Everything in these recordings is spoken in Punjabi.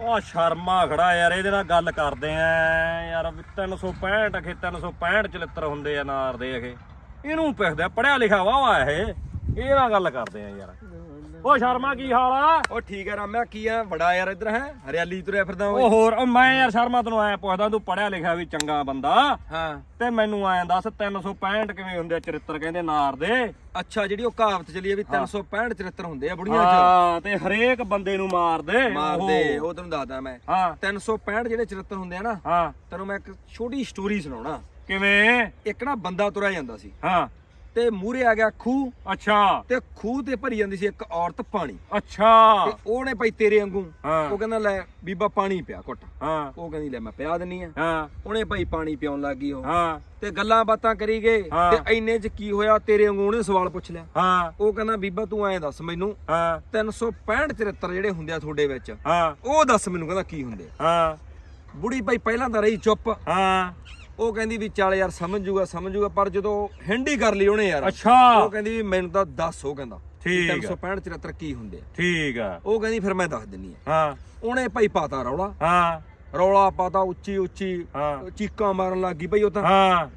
ਉਹ ਸ਼ਰਮਾ ਖੜਾ ਯਾਰ, ਇਹਦੇ ਨਾਲ ਗੱਲ ਕਰਦੇ ਆ। ਯਾਰ ਵੀ 365 ਅਖੇ 365 ਲਿੱਤਰ ਹੁੰਦੇ ਆ ਨਾਰ ਦੇ ਅਖੇ। ਇਹਨੂੰ ਪੁੱਛਦੇ ਪੜਿਆ ਲਿਖਿਆ ਵਾਵਾ ਇਹ? ਇਹ ਨਾਲ ਗੱਲ ਕਰਦੇ ਆ ਯਾਰ। ਉਹ ਸ਼ਰਮਾ ਕੀ ਹਾਲ ਆ? ਉਹ ਠੀਕ ਹੈ ਰਾਮਿਆ ਕੀ ਆ? ਬੜਾ ਯਾਰ ਇੱਧਰ ਹੈ? ਹਰਿਆਲੀ ਤੁਰਿਆ ਫਿਰਦਾ ਓਏ। ਉਹ ਹੋਰ ਮੈਂ ਯਾਰ ਸ਼ਰਮਾ ਤੈਨੂੰ ਐ ਪੁੱਛਦਾ ਤੂੰ ਪੜਿਆ ਲਿਖਿਆ ਵੀ ਚੰਗਾ ਬੰਦਾ। ਹਾਂ। ਤੇ ਮੈਨੂੰ ਐਂ ਦੱਸ 365 ਕਿਵੇਂ ਹੁੰਦੇ ਆ ਚਰਿੱਤਰ ਕਹਿੰਦੇ ਨਾਰ ਦੇ? ਅੱਛਾ ਜਿਹੜੀ ਉਹ ਕਹਾਵਤ ਚੱਲੀ ਆ ਵੀ 365 74 ਹੁੰਦੇ ਆ ਬੁੜੀਆਂ ਚ। ਹਾਂ ਤੇ ਹਰੇਕ ਬੰਦੇ ਨੂੰ ਮਾਰਦੇ ਮਾਰਦੇ ਉਹ। ਉਹ ਤੈਨੂੰ ਦੱਸਦਾ ਮੈਂ। ਹਾਂ। 365 ਜਿਹੜੇ 74 ਹੁੰਦੇ ਆ ਨਾ ਹਾਂ। ਤੈਨੂੰ ਮੈਂ ਇੱਕ ਛੋਟੀ ਸਟੋਰੀ ਸੁਣਾਉਣਾ। ਕਿਵੇਂ? ਇੱਕ ਨਾ ਬੰਦਾ ਤੁਰਿਆ ਜਾਂਦਾ ਸੀ। ਹਾਂ। ਤੇ ਮੂਰੇ ਆ ਗਿਆ ਖੂਹ। ਅੱਛਾ। ਤੇ ਖੂਹ ਤੇ ਭਰੀ ਜਾਂਦੀ ਸੀ ਇੱਕ ਔਰਤ ਪਾਣੀ। ਅੱਛਾ। ਤੇ ਉਹਨੇ ਭਾਈ ਤੇਰੇ ਵਾਂਗੂ ਹਾਂ। ਉਹ ਕਹਿੰਦਾ ਲੈ ਬੀਬਾ ਪਾਣੀ ਪਿਆ ਘੁੱਟ। ਹਾਂ। ਉਹ ਕਹਿੰਦੀ ਲੈ ਮੈਂ ਪਿਆ ਦਿੰਨੀ ਆ। ਹਾਂ। ਉਹਨੇ ਭਾਈ ਪਾਣੀ ਪਿਆਉਣ ਲੱਗੀ ਉਹ। ਹਾਂ। ਤੇ ਗੱਲਾਂ ਬਾਤਾਂ ਕਰੀ ਗਏ। ਹਾਂ। ਤੇ ਇੰਨੇ ਚ ਕੀ ਹੋਇਆ ਤੇਰੇ ਵਾਂਗੂ ਉਹਨੇ ਸਵਾਲ ਪੁੱਛ ਲਿਆ। ਹਾਂ। ਉਹ ਕਹਿੰਦਾ ਬੀਬਾ ਤੂੰ ਐਂ ਦੱਸ ਮੈਨੂੰ ਹਾਂ। 365 73 ਜਿਹੜੇ ਹੁੰਦੇ ਆ ਤੁਹਾਡੇ ਵਿੱਚ ਹਾਂ। ਉਹ ਦੱਸ ਮੈਨੂੰ ਕਹਿੰਦਾ ਕੀ ਹੁੰਦੇ ਆ? ਹਾਂ। ਬੁੜੀ ਭਾਈ ਪਹਿਲਾਂ ਤਾਂ ਰਹੀ ਚੁੱਪ। ਹਾਂ। ਉਹ ਕਹਿੰਦੀ ਵੀ ਚੱਲ ਯਾਰ ਸਮਝ ਜੂਗਾ ਸਮਝ ਜੂਗਾ ਪਰ ਜਦੋਂ ਹਿੰਡੀ ਕਰ ਲਈ ਉਹਨੇ ਯਾਰ ਅੱਛਾ। ਉਹ ਕਹਿੰਦੀ ਵੀ ਮੈਨੂੰ ਤਾਂ ਦੱਸ ਉਹ ਕਹਿੰਦਾ ਠੀਕ ਆ। 365 73 ਕੀ ਹੁੰਦੇ ਆ। ਠੀਕ ਆ। ਉਹ ਕਹਿੰਦੀ ਫਿਰ ਮੈਂ ਦੱਸ ਦਿੰਨੀ ਆ। ਹਾਂ। ਉਹਨੇ ਭਾਈ ਪਾਤਾ ਰੌਲਾ। ਹਾਂ। ਰੌਲਾ ਪਾਤਾ ਉੱਚੀ ਉੱਚੀ ਹਾਂ। ਚੀਕਾਂ ਮਾਰਨ ਲੱਗੀ ਭਾਈ ਉਹ ਤਾਂ। ਹਾਂ।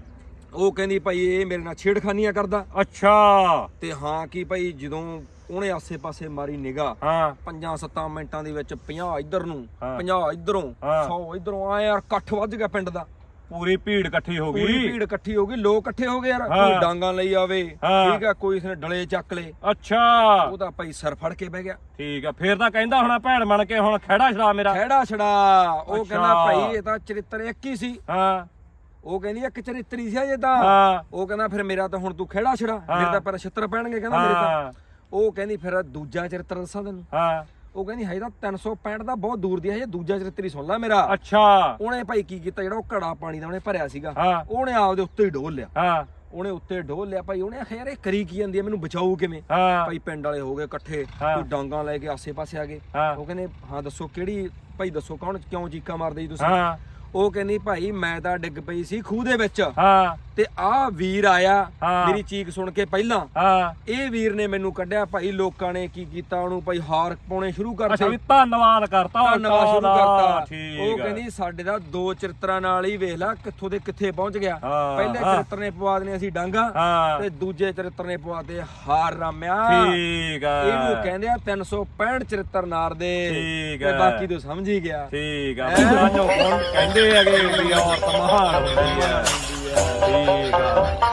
ਉਹ ਕਹਿੰਦੀ ਭਾਈ ਇਹ ਮੇਰੇ ਨਾਲ ਛੇੜਖਾਨੀਆਂ ਕਰਦਾ। ਅੱਛਾ। ਤੇ ਹਾਂ ਕੀ ਭਾਈ ਜਦੋਂ ਉਹਨੇ ਆਸੇ-ਪਾਸੇ ਮਾਰੀ ਨਿਗਾ ਹਾਂ। ਪੰਜਾਂ ਸੱਤਾਂ ਮਿੰਟਾਂ ਦੇ ਵਿੱਚ 50 ਇੱਧਰ ਨੂੰ ਹਾਂ। 50 ਇੱਧਰੋਂ ਹਾਂ। 100 ਇੱਧਰੋਂ ਆ ਯਾਰ ਇਕੱਠ ਵੱਜ ਗਿਆ ਪਿੰਡ ਦਾ। ਪੂਰੀ ਭੀੜ ਇਕੱਠੀ ਹੋ ਪੂਰੀ ਗਈ ਭੀੜ ਇਕੱਠੀ ਹੋ ਗਈ ਲੋਕ ਇਕੱਠੇ ਹੋ ਗਏ ਯਾਰ। ਕੋਈ ਡਾਂਗਾਂ ਲਈ ਆਵੇ ਹਾਂ। ਠੀਕ ਆ ਕੋਈ ਇਸਨੇ ਡਲੇ ਚੱਕ ਲੇ। ਅੱਛਾ। ਉਹਦਾ ਭਾਈ ਸਰ ਫੜ ਕੇ ਬਹਿ ਗਿਆ। ਠੀਕ ਆ ਫੇਰ ਤਾਂ ਕਹਿੰਦਾ ਹੋਣਾ ਭੈਣ ਬਣ ਕੇ ਹੁਣ ਖੜਾ ਛੜਾ ਮੇਰਾ। ਖਹਿੜਾ ਛੜਾ ਉਹ ਅੱਛਾ। ਕਹਿੰਦਾ ਭਾਈ ਇਹ ਤਾਂ ਚਰਿੱਤਰ ਇੱਕ ਹੀ ਸੀ। ਹਾਂ। ਉਹ ਕਹਿੰਦੀ ਇੱਕ ਚਰਿੱਤਰੀ ਸੀ ਇਹ ਤਾਂ। ਹਾਂ। ਉਹ ਕਹਿੰਦਾ ਫਿਰ ਮੇਰਾ ਤਾਂ ਹੁਣ ਤੂੰ ਖਹਿੜਾ ਛੜਾ। ਮੇਰੇ ਤਾਂ ਪਰ ਛਿੱਤਰ ਪੈਣਗੇ ਕਹਿੰਦਾ ਮੇਰੇ ਤਾਂ। ਹਾਂ। ਉਹ ਕਹਿੰਦੀ ਫਿਰ ਦੂਜਾ ਚਰਿੱਤਰ ਦੱਸਾਂ ਤੈਨੂੰ। ਹਾਂ। ਉਹ ਕਹਿੰਦੀ ਹਜੇ ਤਾਂ 365 ਦਾ ਬਹੁਤ ਦੂਰ ਦੀ ਹੈ ਹਜੇ ਦੂਜਾ ਚਰਿੱਤਰ ਸੁਣ ਲੈ ਮੇਰਾ। ਅੱਛਾ। ਉਹਨੇ ਭਾਈ ਕੀ ਕੀਤਾ ਜਿਹੜਾ ਉਹ ਘੜਾ ਪਾਣੀ ਦਾ ਉਹਨੇ ਭਰਿਆ ਸੀਗਾ ਹਾਂ। ਉਹਨੇ ਆਪਦੇ ਉੱਤੇ ਹੀ ਡੋਲ ਲਿਆ। ਹਾਂ। ਉਹਨੇ ਉੱਤੇ ਡੋਲ ਲਿਆ ਭਾਈ ਉਹਨੇ ਆਖਿਆ ਯਾਰ ਇਹ ਕਰੀ ਕੀ ਜਾਂਦੀ ਹੈ ਮੈਨੂੰ ਬਚਾਊ ਕਿਵੇਂ? ਹਾਂ। ਭਾਈ ਪਿੰਡ ਵਾਲੇ ਹੋ ਗਏ ਇਕੱਠੇ ਹਾਂ। ਕੋਈ ਡਾਂਗਾ ਲੈ ਕੇ ਆਸੇ-ਪਾਸੇ ਆ ਗਏ। ਹਾਂ। ਉਹ ਕਹਿੰਦੇ ਹਾਂ ਦੱਸੋ ਕਿਹੜੀ ਭਾਈ ਦੱਸੋ ਕੌਣ ਕਿਉਂ ਚੀਕਾਂ ਮਾਰਦੇ ਜੀ ਤੁਸੀਂ? ਹਾਂ। ਉਹ ਕਹਿੰਦੀ ਭਾਈ ਮੈਂ ਤਾਂ ਡਿੱਗ ਪਈ ਸੀ ਖੂਹ ਦੇ ਵਿੱਚ। ਹਾਂ। ਤੇ ਆਹ ਵੀਰ ਆਇਆ ਹਾਂ। ਮੇਰੀ ਚੀਕ ਸੁਣ ਕੇ ਪਹਿਲਾਂ। ਹਾਂ। ਇਹ ਵੀਰ ਨੇ ਮੈਨੂੰ ਕੱਢਿਆ ਭਾਈ ਲੋਕਾਂ ਨੇ ਕੀ ਕੀਤਾ ਉਹਨੂੰ ਭਾਈ ਹਾਰ ਪਾਉਣੇ ਸ਼ੁਰੂ ਅੱਛਾ ਕਰਤੇ ਵੀ ਧੰਨਵਾਦ ਕਰਤਾ ਉਹ ਧੰਨਵਾਦ ਸ਼ੁਰੂ ਦਾ, ਕਰਤਾ। ਠੀਕ ਉਹ ਆ। ਕਹਿੰਦੀ ਸਾਡੇ ਦਾ ਦੋ ਚਿੱਤਰਾਂ ਨਾਲ ਹੀ ਵੇਖ ਲੈ ਕਿੱਥੋਂ ਦੇ ਕਿੱਥੇ ਪਹੁੰਚ ਗਿਆ। ਹਾਂ, ਪਹਿਲੇ ਹਾਂ। ਚਿੱਤਰ ਨੇ ਪਵਾ ਦੇਣੇ ਅਸੀਂ ਡਾਂਗਾ ਹਾਂ। ਤੇ ਦੂਜੇ ਚਿੱਤਰ ਨੇ ਪਵਾ ਦੇ ਹਾਰ ਰਾਮਿਆ। ਠੀਕ ਆ। ਇਹਨੂੰ ਕਹਿੰਦੇ ਆ 365 ਚਿੱਤਰ ਨਾਰ ਦੇ। ਠੀਕ ਤੇ ਆ। ਬਾਕੀ ਤੂੰ ਸਮਝ ਹੀ ਗਿਆ। ਠੀਕ ਆ। ਕਹਿੰਦੇ ਹੈਗੇ ਵੀ ਔਰਤ ਮਹਾਨ ਹੁੰਦੀ ਹੈ ਠੀਕ ਆ